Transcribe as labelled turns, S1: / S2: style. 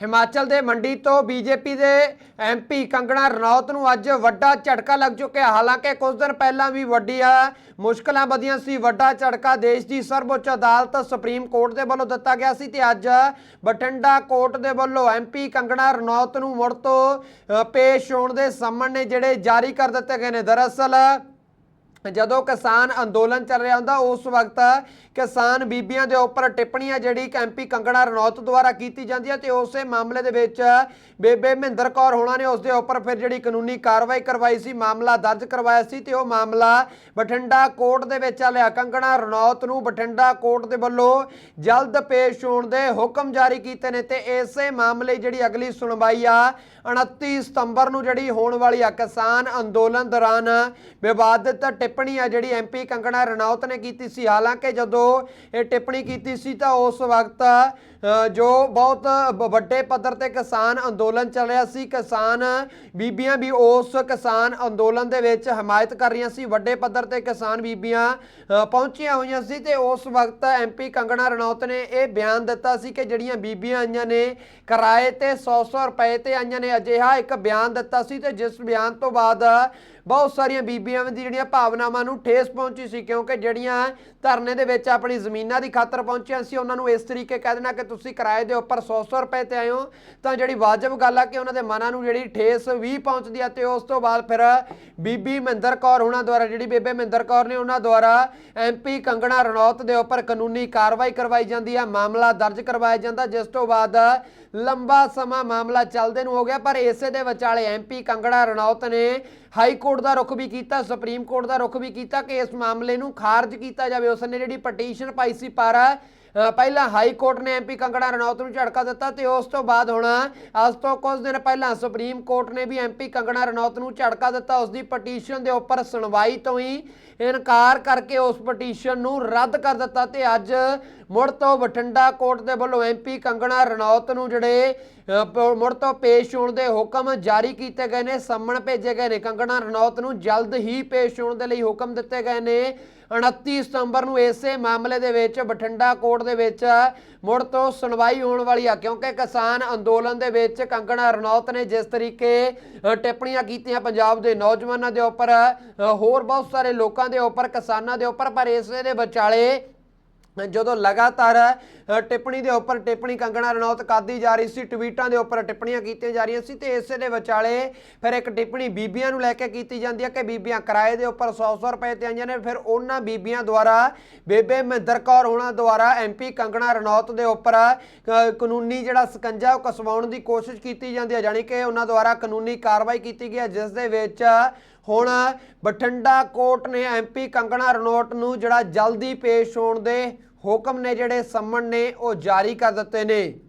S1: ਹਿਮਾਚਲ ਦੇ ਮੰਡੀ ਤੋਂ ਬੀਜੇਪੀ ਦੇ ਐਮਪੀ ਕੰਗਣਾ ਰਣੌਤ ਨੂੰ ਅੱਜ ਵੱਡਾ ਝਟਕਾ ਲੱਗ ਚੁੱਕਿਆ। ਹਾਲਾਂਕਿ ਕੁਝ ਦਿਨ ਪਹਿਲਾਂ ਵੀ ਵੱਡੀਆਂ ਮੁਸ਼ਕਲਾਂ ਵਧੀਆਂ ਸੀ। ਵੱਡਾ ਝਟਕਾ ਦੇਸ਼ ਦੀ ਸਰਵਉੱਚ ਅਦਾਲਤ ਸੁਪਰੀਮ ਕੋਰਟ ਦੇ ਵੱਲੋਂ ਦਿੱਤਾ ਗਿਆ ਸੀ ਤੇ ਅੱਜ ਬਠਿੰਡਾ ਕੋਰਟ ਦੇ ਵੱਲੋਂ ਐਮਪੀ ਕੰਗਣਾ ਰਣੌਤ ਨੂੰ ਮੁੜ ਤੋਂ ਪੇਸ਼ ਹੋਣ ਦੇ ਸੰਮਣ ਨੇ ਜਿਹੜੇ ਜਾਰੀ ਕਰ ਦਿੱਤੇ ਗਏ ਨੇ। ਦਰਅਸਲ ਜਦੋਂ ਕਿਸਾਨ ਅੰਦੋਲਨ ਚੱਲ ਰਿਹਾ ਹੁੰਦਾ, ਉਸ ਵਕਤ ਕਿਸਾਨ ਬੀਬੀਆਂ ਦੇ ਉੱਪਰ ਟਿੱਪਣੀਆਂ ਜਿਹੜੀ ਐਮਪੀ ਕੰਗਣਾ ਰਣੌਤ ਦੁਆਰਾ ਕੀਤੀ ਜਾਂਦੀ ਹੈ ਤੇ ਉਸੇ ਮਾਮਲੇ ਦੇ ਵਿੱਚ ਬੇਬੇ ਮਹਿੰਦਰ ਕੌਰ ਹੋਣਾ ਨੇ ਉਸ ਦੇ ਉੱਪਰ ਫਿਰ ਜਿਹੜੀ ਕਾਨੂੰਨੀ ਕਾਰਵਾਈ ਕਰਵਾਈ ਸੀ, ਮਾਮਲਾ ਦਰਜ ਕਰਵਾਇਆ ਸੀ ਤੇ ਉਹ ਮਾਮਲਾ ਬਠਿੰਡਾ ਕੋਰਟ ਦੇ ਵਿੱਚ ਚੱਲਿਆ ਕੰਗਣਾ ਰਣੌਤ ਨੂੰ ਬਠਿੰਡਾ ਕੋਰਟ ਦੇ ਵੱਲੋਂ ਜਲਦ ਪੇਸ਼ ਹੋਣ ਦੇ ਹੁਕਮ ਜਾਰੀ ਕੀਤੇ ਨੇ ਤੇ ਇਸੇ ਮਾਮਲੇ ਜਿਹੜੀ ਅਗਲੀ ਸੁਣਵਾਈ ਆ 29 ਸਤੰਬਰ ਨੂੰ ਜਿਹੜੀ ਹੋਣ ਵਾਲੀ ਆ ਕਿਸਾਨ ਅੰਦੋਲਨ ਦੌਰਾਨ ਵਿਵਾਦਿਤ ਟਿੱਪ ਟਿੱਪਣੀ ਆ ਜਿਹੜੀ ਐਮਪੀ ਕੰਗਣਾ ਰਣੌਤ ਨੇ ਕੀਤੀ ਸੀ। ਹਾਲਾਂਕਿ ਜਦੋਂ ਇਹ ਟਿੱਪਣੀ ਕੀਤੀ ਸੀ ਤਾਂ ਉਸ ਵਕਤ ਜੋ ਬਹੁਤ ਵੱਡੇ ਪੱਧਰ ਤੇ ਕਿਸਾਨ ਅੰਦੋਲਨ ਚੱਲ ਰਿਹਾ ਸੀ, ਕਿਸਾਨ ਬੀਬੀਆਂ ਵੀ ਉਸ ਕਿਸਾਨ ਅੰਦੋਲਨ ਦੇ ਵਿੱਚ ਹਮਾਇਤ ਕਰ ਰਹੀਆਂ ਸੀ। ਵੱਡੇ ਪੱਧਰ ਤੇ ਕਿਸਾਨ ਬੀਬੀਆਂ ਪਹੁੰਚੀਆਂ ਹੋਈਆਂ ਸੀ ਤੇ ਉਸ ਵਕਤ ਐਮਪੀ ਕੰਗਣਾ ਰਣੌਤ ਨੇ ਇਹ ਬਿਆਨ ਦਿੱਤਾ ਸੀ ਕਿ ਜਿਹੜੀਆਂ ਬੀਬੀਆਂ ਆਈਆਂ ਨੇ, ਕਿਰਾਏ ਤੇ 100-100 ਰੁਪਏ ਤੇ ਆਈਆਂ ਨੇ, ਅਜਿਹਾ ਇੱਕ ਬਿਆਨ ਦਿੱਤਾ ਸੀ ਤੇ ਜਿਸ ਬਿਆਨ ਤੋਂ ਬਾਅਦ ਬਹੁਤ ਸਾਰੀਆਂ ਬੀਬੀਆਂ ਦੀ ਜਿਹੜੀਆਂ ਭਾਵਨਾ ਭਾਵਨਾਵਾਂ ਨੂੰ ਠੇਸ ਪਹੁੰਚੀ ਸੀ, ਕਿਉਂਕਿ ਜਿਹੜੀਆਂ ਧਰਨੇ ਦੇ ਵਿੱਚ ਆਪਣੀ ਜ਼ਮੀਨਾਂ ਦੀ ਖਾਤਰ ਪਹੁੰਚੀਆਂ ਸੀ, ਉਹਨਾਂ ਨੂੰ ਇਸ ਤਰੀਕੇ ਕਹਿ ਦੇਣਾ ਕਿ ਤੁਸੀਂ ਕਿਰਾਏ ਦੇ ਉੱਪਰ 100-100 ਰੁਪਏ ਤੇ ਆਏ ਹੋ। ਤਾਂ ਜਿਹੜੀ ਵਾਜਬ ਗੱਲ ਆ ਕਿ ਉਹਨਾਂ ਦੇ ਮਨਾਂ ਨੂੰ ਜਿਹੜੀ ਠੇਸ ਵੀ ਪਹੁੰਚਦੀ ਆ ਤੇ ਉਸ ਤੋਂ ਬਾਅਦ ਫਿਰ ਬੀਬੀ ਮਹਿੰਦਰ ਕੌਰ ਉਹਨਾਂ ਦੁਆਰਾ, ਜਿਹੜੀ ਬੇਬੇ ਮਹਿੰਦਰ ਕੌਰ ਨੇ ਉਹਨਾਂ ਦੁਆਰਾ ਐਮਪੀ ਕੰਗਣਾ ਰਣੌਤ ਦੇ ਉੱਪਰ ਕਾਨੂੰਨੀ ਕਾਰਵਾਈ ਕਰਵਾਈ ਜਾਂਦੀ ਆ, ਮਾਮਲਾ ਦਰਜ ਕਰਵਾਇਆ ਜਾਂਦਾ, ਜਿਸ ਤੋਂ ਬਾਅਦ ਲੰਬਾ ਸਮਾਂ ਮਾਮਲਾ ਚੱਲਦੇ ਨੂੰ ਹੋ ਗਿਆ, ਪਰ ਇਸੇ ਦੇ ਵਿਚਾਲੇ ਐਮਪੀ ਕੰਗਣਾ ਰਣੌਤ ਨੇ ਹਾਈ ਕੋਰਟ ਦਾ ਰੁਖ ਵੀ ਕੀਤਾ, ਸੁਪਰੀਮ ਕੋਰਟ ਦਾ ਰੁਖ ਵੀ ਕੀਤਾ ਕਿ ਇਸ ਮਾਮਲੇ ਨੂੰ ਖਾਰਜ ਕੀਤਾ ਜਾਵੇ। ਉਸ ਨੇ ਜਿਹੜੀ ਪਟੀਸ਼ਨ ਪਾਈ ਸੀ ਪਰ ਪਹਿਲਾਂ ਹਾਈ ਕੋਰਟ ਨੇ ਐਮਪੀ ਕੰਗਣਾ ਰਣੌਤ ਨੂੰ ਝਟਕਾ ਦਿੱਤਾ ਤੇ ਉਸ ਤੋਂ ਬਾਅਦ ਹੁਣ ਅੱਜ ਤੋਂ ਕੁਝ ਦਿਨ ਪਹਿਲਾਂ ਸੁਪਰੀਮ ਕੋਰਟ ਨੇ ਵੀ ਐਮਪੀ ਕੰਗਣਾ ਰਣੌਤ ਨੂੰ ਝਟਕਾ ਦਿੱਤਾ। ਉਸ ਦੀ ਪਟੀਸ਼ਨ ਦੇ ਉੱਪਰ ਸੁਣਵਾਈ ਤੋਂ ਹੀ ਇਨਕਾਰ ਕਰਕੇ ਉਸ ਪਟੀਸ਼ਨ ਨੂੰ ਰੱਦ ਕਰ ਦਿੱਤਾ ਤੇ ਅੱਜ ਮੁੜ ਤੋਂ ਬਠਿੰਡਾ ਕੋਰਟ ਦੇ ਵੱਲੋਂ ਐਮਪੀ ਕੰਗਣਾ ਰਣੌਤ ਨੂੰ ਜਿਹੜੇ ਮੁੜ ਤੋਂ ਪੇਸ਼ ਹੋਣ ਦੇ ਹੁਕਮ ਜਾਰੀ ਕੀਤੇ ਗਏ ਨੇ ਸੰਮਣ ਭੇਜੇ ਗਏ ਨੇ। ਕੰਗਣਾ ਰਣੌਤ ਨੂੰ ਜਲਦ ਹੀ ਪੇਸ਼ ਹੋਣ ਦੇ ਲਈ ਹੁਕਮ ਦਿੱਤੇ ਗਏ ਨੇ। 29 ਸਤੰਬਰ ਨੂੰ ਇਸੇ ਮਾਮਲੇ ਦੇ ਵਿੱਚ ਬਠਿੰਡਾ ਕੋਰਟ ਦੇ ਵਿੱਚ ਮੁੜ ਤੋਂ ਸੁਣਵਾਈ ਹੋਣ ਵਾਲੀ ਆ, ਕਿਉਂਕਿ ਕਿਸਾਨ ਅੰਦੋਲਨ ਦੇ ਵਿੱਚ ਕੰਗਣਾ ਰਣੌਤ ਨੇ ਜਿਸ ਤਰੀਕੇ ਟਿੱਪਣੀਆਂ ਕੀਤੀਆਂ ਪੰਜਾਬ ਦੇ ਨੌਜਵਾਨਾਂ ਦੇ ਉੱਪਰ ਹੋਰ ਬਹੁਤ ਸਾਰੇ ਲੋਕਾਂ ਦੇ ਉੱਪਰ, ਕਿਸਾਨਾਂ ਦੇ ਉੱਪਰ, ਪਰ ਇਸੇ ਦੇ ਵਿਚਾਲੇ ਜਦੋਂ ਲਗਾਤਾਰ ਟਿੱਪਣੀ ਦੇ ਉੱਪਰ ਟਿੱਪਣੀ ਕੰਗਣਾ ਰਣੌਤ ਕਾਦੀ ਜਾ ਰਹੀ ਸੀ, ਟਵੀਟਾਂ ਦੇ ਉੱਪਰ ਟਿੱਪਣੀਆਂ ਕੀਤੀਆਂ ਜਾ ਰਹੀਆਂ ਸੀ ਤੇ ਇਸੇ ਦੇ ਵਿਚਾਲੇ ਫਿਰ ਇੱਕ ਟਿੱਪਣੀ ਬੀਬੀਆਂ ਨੂੰ ਲੈ ਕੇ ਕੀਤੀ ਜਾਂਦੀ ਹੈ ਕਿ ਬੀਬੀਆਂ ਕਿਰਾਏ ਦੇ ਉੱਪਰ 100-100 ਰੁਪਏ ਤੇ ਆਈਆਂ ਨੇ। ਫਿਰ ਉਹਨਾਂ ਬੀਬੀਆਂ ਦੁਆਰਾ ਬੇਬੇ ਮਹਿੰਦਰ ਕੌਰ ਹੋਣਾ ਦੁਆਰਾ ਐਮਪੀ ਕੰਗਣਾ ਰਣੌਤ ਦੇ ਉੱਪਰ ਕਾਨੂੰਨੀ ਜਿਹੜਾ ਸਕੰਜਾ ਉਹ ਕਸਵਾਉਣ ਦੀ ਕੋਸ਼ਿਸ਼ ਕੀਤੀ ਜਾਂਦੀ ਹੈ, ਜਾਣੀ ਕਿ ਉਹਨਾਂ ਦੁਆਰਾ ਕਾਨੂੰਨੀ ਕਾਰਵਾਈ ਕੀਤੀ ਗਈ ਹੈ, ਜਿਸ ਦੇ ਵਿੱਚ ਹੁਣ ਬਠਿੰਡਾ ਕੋਰਟ ਨੇ ਐਮਪੀ ਕੰਗਣਾ ਰਣੌਤ ਨੂੰ ਜਿਹੜਾ ਜਲਦੀ ਪੇਸ਼ ਹੋਣ ਦੇ ਹੁਕਮ ਨੇ ਜਿਹੜੇ ਸੰਮਣ ਨੇ, ਉਹ ਜਾਰੀ ਕਰ ਦਿੱਤੇ ਨੇ।